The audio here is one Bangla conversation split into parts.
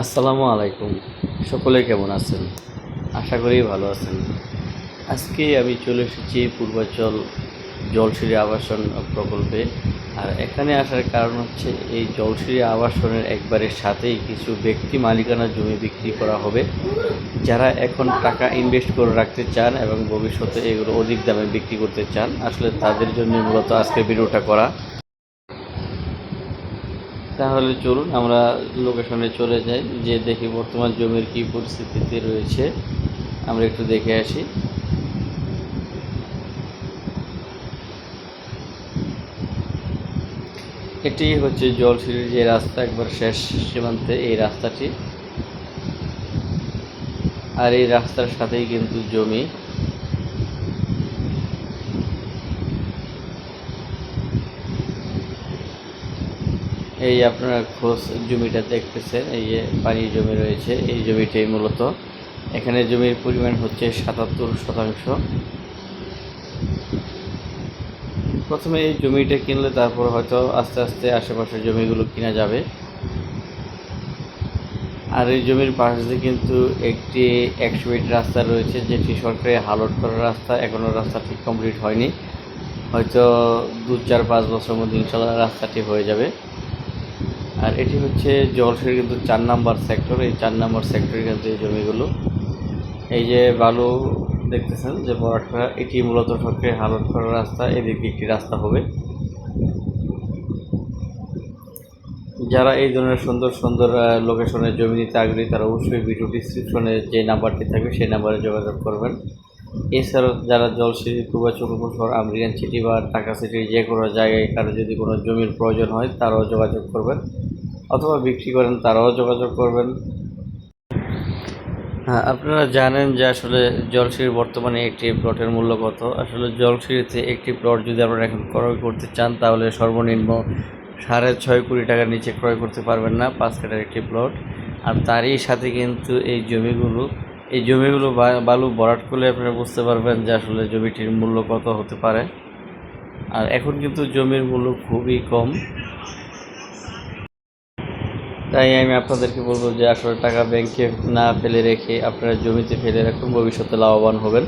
আসসালামু আলাইকুম। সকলে কেমন আছেন? আশা করি ভালো আছেন। আজকে আমি চলে এসেছি পূর্বাচল জলসিঁড়ি আবাসন প্রকল্পে। আর এখানে আসার কারণ হচ্ছে এই জলসিঁড়ি আবাসনের একবারে সাথেই কিছু ব্যক্তি মালিকানা জমি বিক্রি করা হবে। যারা এখন টাকা ইনভেস্ট করে রাখতে চান এবং ভবিষ্যতে এগুলো অধিক দামে বিক্রি করতে চান, আসলে তাদের জন্য মূলত আজকে ভিডিওটা করা। তাহলে চলুন আমরা লোকেশনে চলে যাই যে দেখি বর্তমান জমির কী পরিস্থিতিতে রয়েছে। আমরা একটু দেখে আসি। এটি হচ্ছে জলসিঁড়ির যে রাস্তা, একবার শেষ সীমান্তে এই রাস্তাটি। আর এই রাস্তার সাথেই কিন্তু জমি। এই আপনারা খোঁজ জমিটা দেখতেছেন, এই যে পানি জমি রয়েছে, এই জমিটাই মূলত। এখানে জমির পরিমাণ হচ্ছে সাতাত্তর শতাংশ। প্রথমে এই জমিটা কিনলে তারপর হয়তো আস্তে আস্তে আশেপাশের জমিগুলো কিনা যাবে। আর এই জমির পাশ দিয়ে কিন্তু একটি একশো ফিট রাস্তা রয়েছে, যেটি সরকারি হালট করা রাস্তা। এখনও রাস্তা ঠিক কমপ্লিট হয়নি। হয়তো দু চার পাঁচ বছরের মধ্যে ইনশাল্লাহ রাস্তাটি হয়ে যাবে। আর এটি হচ্ছে জলসির কিন্তু চার নাম্বার সেক্টর এই চার নাম্বার সেক্টরে কিন্তু এই জমিগুলো। এই যে বালু দেখতেছেন, যে বরাটখরা, এটি মূলত সরকারি হালত করা রাস্তা, এদিকে একটি রাস্তা হবে। যারা এই ধরনের সুন্দর সুন্দর লোকেশনে জমি নিতে আগ্রহী, তারা অবশ্যই ভিডিও ডিসক্রিপশনে যে নাম্বারটি থাকবে, সেই নাম্বারে যোগাযোগ করবেন। এছাড়াও যারা জলসিঁড়ি পূর্বাচল উপশহর, আমেরিকান সিটি বা ঢাকা সিটির যে কোনো জায়গায় কারও যদি কোনো জমির প্রয়োজন হয়, তারাও যোগাযোগ করবেন। অথবা বিক্রি করেন, তারাও যোগাযোগ করবেন। হ্যাঁ আপনারা জানেন যে আসলে জলসিঁড়ির বর্তমানে একটি প্লটের মূল্য কত। আসলে জলসিঁড়িতে একটি প্লট যদি আপনারা এখন ক্রয় করতে চান, তাহলে সর্বনিম্ন সাড়ে ছয় কোটি টাকার নিচে ক্রয় করতে পারবেন না পাঁচ কাটার একটি প্লট। আর তারই সাথে কিন্তু এই জমিগুলো এই জমিগুলো বালু ভরাট করলে আপনারা বুঝতে পারবেন যে আসলে জমিটির মূল্য কত হতে পারে। আর এখন কিন্তু জমির মূল্য খুবই কম। তাই আমি আপনাদেরকে বলব যে আসলে টাকা ব্যাংকে না ফেলে রেখে আপনারা জমিতে ফেলে রাখুন, ভবিষ্যতে লাভবান হবেন।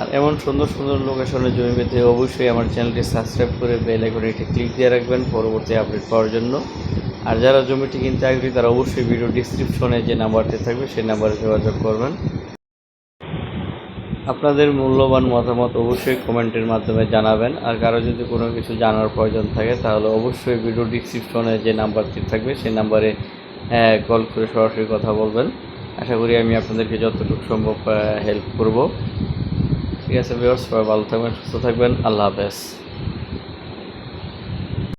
আর এমন সুন্দর সুন্দর লোকেশনে জমি পেতে অবশ্যই আমার চ্যানেলটি সাবস্ক্রাইব করে বেল আইকনে একটি ক্লিক দিয়ে রাখবেন পরবর্তী আপডেট পাওয়ার জন্য। আর যারা জমিটি কিনতে আগ্রহী তারা অবশ্যই ভিডিও ডিসক্রিপশনে যে নাম্বারটি থাকবে সেই নাম্বারে যোগাযোগ করবেন। আপনাদের মূল্যবান মতামত অবশ্যই কমেন্টের মাধ্যমে জানাবেন। আর কারও যদি কোনো কিছু জানার প্রয়োজন থাকে, তাহলে অবশ্যই ভিডিও ডিসক্রিপশনে যে নাম্বারটি থাকবে, সেই নাম্বারে কল করে সরাসরি কথা বলবেন। আশা করি আমি আপনাদেরকে যতটুকু সম্ভব হেল্প করব। ঠিক আছে ভিউয়ার্স সবাই ভালো থাকবেন, সুস্থ থাকবেন। আল্লাহ হাফেজ।